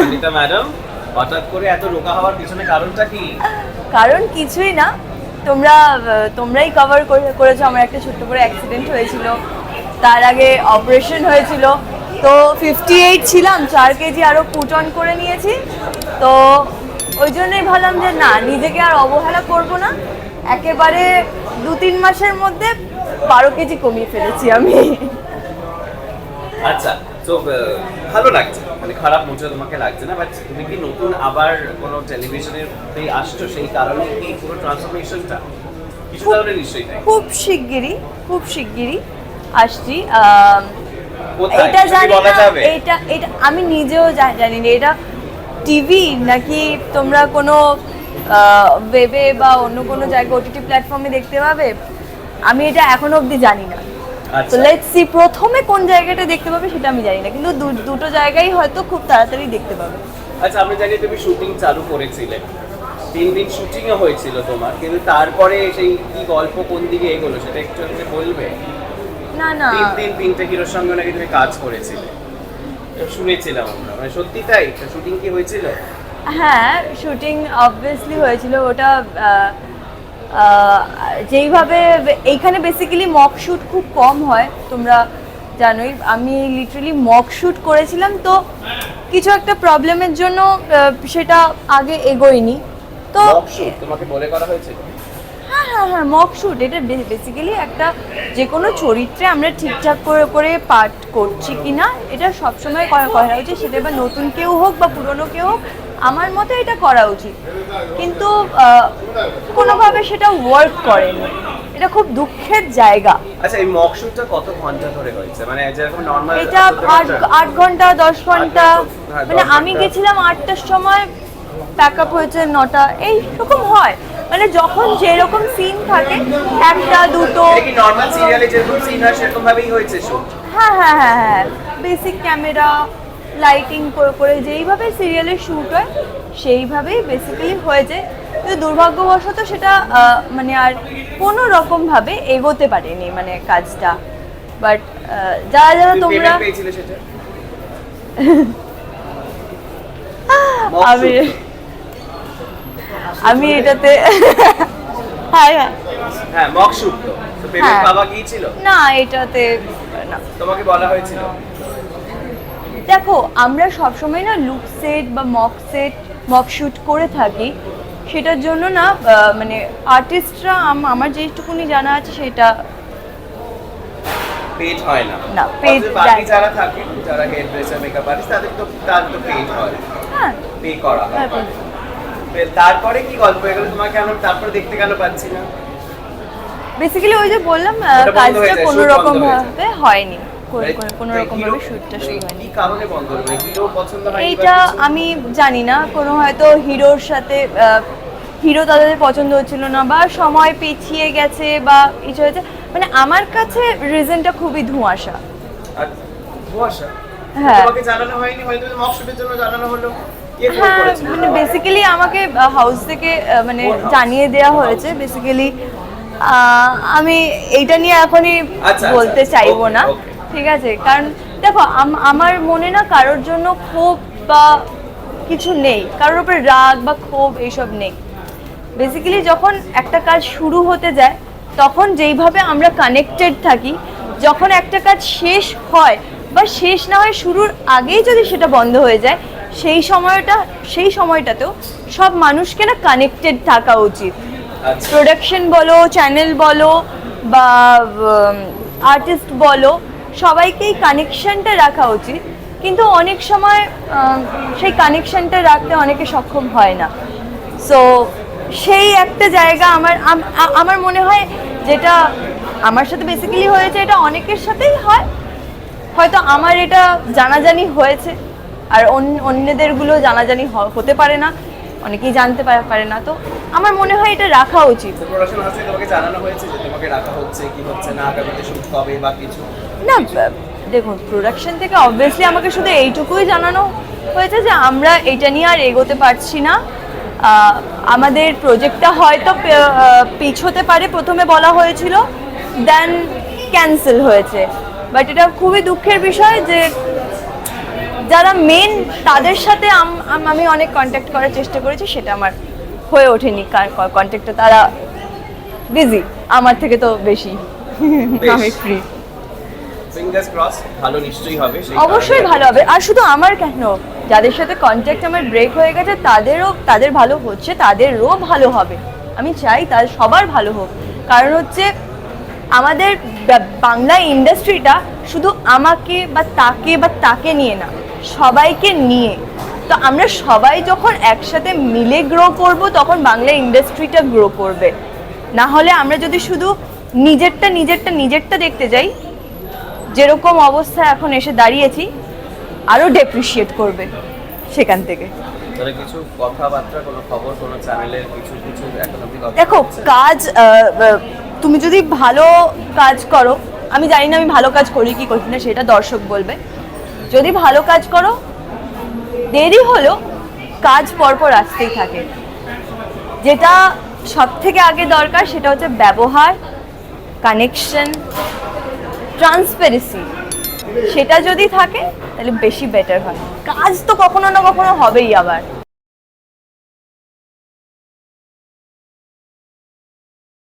Anita madam হঠাৎ করে এত রোগা হওয়ার পিছনে কারণটা কি? কারণ কিছুই না। তোমরা তোমরাই কভার করেছ। আমার একটা ছোট্ট করে অ্যাক্সিডেন্ট হয়েছিল। তার আগে অপারেশন হয়েছিল। তো ফিফটি এইট ছিলাম চার কেজি আরও পুট অন করে নিয়েছি। তো ওই জন্যই ভাবলাম যে না নিজেকে আর অবহেলা করব না। একেবারে দু তিন মাসের মধ্যে বারো কেজি কমিয়ে ফেলেছি আমি। আচ্ছা তো ভালো লাগছে। মানে খারাপ মুখে তোমাকে লাগছে না বাট তুমি কি নতুন আবার কোনো টেলিভিশনের আসছো? সেই কারণে কি পুরো ট্রান্সফরমেশনটা কিছু কারণে নিশ্চয়ই খুব শিগগিরই খুব শিগগিরই আসছি। এটা জানি? এটা এটা আমি নিজেও জানি না এটা টিভি নাকি তোমরা কোনো ওয়েবে বা অন্য কোনো জায়গায় ওটিটি প্ল্যাটফর্মে দেখতে পাবে? আমি এটা এখনও অবধি জানি না। তো লেটস সি প্রথমে কোন জায়গাটা দেখতে পাবে সেটা আমি জানি না কিন্তু দুটো জায়গায় হয়তো খুব তাড়াতাড়ি দেখতে পাবে। আচ্ছা আমরা জানি তুমি শুটিং চালু করেছিলে। তিন দিন শুটিংও হয়েছিল তোমার কিন্তু তারপরে সেই কি গল্প কোন দিকে এগোলো সেটা একটু আমাকে বলবে? না না। তিন দিন তিনটে হিরোর সঙ্গে নাকি তুমি কাজ করেছিলে। শুনেছিলাম আমরা মানে সত্যি তাই? শুটিং কি হয়েছিল? হ্যাঁ শুটিং অবভিয়াসলি হয়েছিল ওটা যেইভাবে এইখানে বেসিক্যালি মক শ্যুট খুব কম হয় তোমরা জানোই আমি লিটারালি মক শ্যুট করেছিলাম তো কিছু একটা প্রবলেমের জন্য সেটা আগে এগোয়নি। তো তোমাকে বলে করা হয়েছিল হ্যাঁ হ্যাঁ হ্যাঁ মক শ্যুট এটা বেসিক্যালি একটা যে কোনো চরিত্রে আমরা ঠিকঠাক করে করে পাঠ করছি কি না এটা সবসময় করা করা উচিত সেটা এবার নতুন কেউ হোক বা পুরনো কেউ হোক আমার মতে এটা করা উচিত। কিন্তু কোনোভাবে সেটা ওয়ার্ক করেনি। এটা খুব দুঃখের জায়গা। আচ্ছা এই মক শুটটা কত ঘণ্টা ধরে হয়েছে? মানে যেরকম নর্মাল এটা আট আট ঘণ্টা দশ ঘণ্টা। হ্যাঁ, মানে আমি গেছিলাম আটটার সময় প্যাক আপ হয়েছে নটা। এইরকম হয়। মানে যখন যেরকম সিন থাকে একটা দুটো। নর্মাল সিরিয়ালে যেরকম সিন হয় সেরকম ভাবেই হয়েছে শুট হ্যাঁ হ্যাঁ হ্যাঁ হ্যাঁ। বেসিক ক্যামেরা লাইটিং করে করে যেইভাবে সিরিয়ালের শ্যুট হয় সেইভাবেই বেসিক্যালি হয়ে যায়। কিন্তু দুর্ভাগ্যবশত সেটা মানে আর কোনো রকমভাবে এগোতে পারেনি মানে কাজটা। বাট যারা যারা তুমি তোমরা আমি আমি এটাতে হ্যাঁ হ্যাঁ। মক শুট তো। পেমেন্ট। পাওয়া গিয়েছিল? না এটাতে না। তোমাকে বলা হয়েছিল? দেখো আমরা সবসময় না লুক সেট বা মক সেট মক শুট করে থাকি। সেটার জন্য না মানে আর্টিস্টরা আমার যেটুকুনি জানা আছে সেটা হয় না। না, paid বাকি যারা থাকে যারা হেয়ার ড্রেসার মেকআপ আর্টিস্ট তাদের তো তার তো পেজ হয়। হ্যাঁ। পে করা হয়। তারপরে কি গল্প এগুলো তোমাকে আমরা তারপরে দেখতে কেন পাচ্ছি না? বেসিক্যালি ওই যে বললাম কাজটা কোনো রকম ভাবে হয়নি। কোনো- কোনো- কোনো রকম ভাবে শুটটা শুরু হয়নি। কারণে বন্ধ হবে হিরো পছন্দ হয় এইটা আমি জানি না কোনো হয়তো হিরোর সাথে হিরো তাদের পছন্দ হচ্ছিল না বা সময় পিছিয়ে গেছে বা কিছু হয়েছে। মানে আমার কাছে রিজনটা খুবই ধোঁয়াশা। হ্যাঁ। তোমাকে জানানো হয়নি হয়তো মকশুটের জন্য জানানো হলো। হ্যাঁ মানে বেসিক্যালি আমাকে হাউস থেকে মানে জানিয়ে দেওয়া হয়েছে বেসিক্যালি আমি এইটা নিয়ে এখনই আচ্ছা, বলতে আচ্ছা, চাইব না. ঠিক আছে? কারণ দেখো আম- আমার মনে না কারোর জন্য ক্ষোভ বা কিছু নেই। কারোর উপর রাগ বা ক্ষোভ এইসব নেই। বেসিক্যালি যখন একটা কাজ শুরু হতে যায় তখন যেইভাবে আমরা কানেক্টেড থাকি যখন একটা কাজ শেষ হয় বা শেষ না হয় শুরুর আগেই যদি সেটা বন্ধ হয়ে যায় সেই সময়টা সেই সময়টাতেও সব মানুষকে না কানেক্টেড থাকা উচিত। আচ্ছা। প্রোডাকশন বলো চ্যানেল বলো বা আর্টিস্ট বলো সবাইকেই কানেকশনটা রাখা উচিত। কিন্তু অনেক সময় সেই কানেকশনটা রাখতে অনেকে সক্ষম হয় না। সো সেই একটা জায়গা আমার আমার মনে হয় যেটা আমার সাথে বেসিক্যালি হয়েছে, এটা অনেকের সাথেই হয়। হয়তো আমার এটা জানাজানি হয়েছে, আর অন্য অন্যদেরগুলো জানাজানি হতে পারে না, অনেকেই জানতে পারে না। তো আমার মনে হয় এটা রাখা উচিত। প্রোডাকশন হাউস তোমাকে জানানো হয়েছে যে তোমাকে রাখা হচ্ছে, কি হচ্ছে না আগামীতে শুট কবে বা কিছু? না দেখুন প্রোডাকশন থেকে অবভিয়াসলি আমাকে শুধু এইটুকুই জানানো হয়েছে যে আমরা এটা নিয়ে আর এগোতে পারছি না। আমাদের প্রজেক্টটা হয়তো পিছোতে পারে প্রথমে বলা হয়েছিল দেন ক্যান্সেল হয়েছে। বাট এটা খুবই দুঃখের বিষয় যে যারা মেন তাদের সাথে আম- অনেক কন্ট্যাক্ট করার চেষ্টা করেছি সেটা আমার হয়ে ওঠেনি। কার কন্ট্যাক্টটা তারা বিজি আমার থেকে তো বেশ। আমি ফ্রি ফিঙ্গার্স ক্রস ভালো নিশ্চয়ই হবে অবশ্যই ভালো হবে। আর শুধু আমার কেন? যাদের সাথে কন্ট্যাক্ট আমার ব্রেক হয়ে গেছে তাদেরও তাদের ভালো হচ্ছে তাদেরও ভালো হবে। আমি চাই তার সবার ভালো হোক। কারণ হচ্ছে আমাদের বাংলা ইন্ডাস্ট্রিটা শুধু আমাকে বা তাকে বা তাকে নিয়ে না সবাইকে নিয়ে। তো আমরা সবাই যখন একসাথে মিলে গ্রো করব তখন বাংলা ইন্ডাস্ট্রিটা গ্রো করবে। না হলে আমরা যদি শুধু নিজেরটা নিজেরটা নিজেরটা দেখতে যাই যেরকম অবস্থা এখন এসে দাঁড়িয়েছি আরও ডেপ্রিসিয়েট করবে সেখান থেকে। দেখো কাজ তুমি যদি ভালো কাজ করো আমি জানি না আমি ভালো কাজ করি কি করি না সেটা দর্শক বলবে। যদি ভালো কাজ করো দেরি হলো কাজ পরপর আসতেই থাকে। যেটা সব থেকে আগে দরকার সেটা হচ্ছে ব্যবহার কানেকশন ট্রান্সপারেন্সি সেটা যদি থাকে, তাহলে বেশি বেটার হয়। কাজ তো কখনো না কখনো হবেই আবার।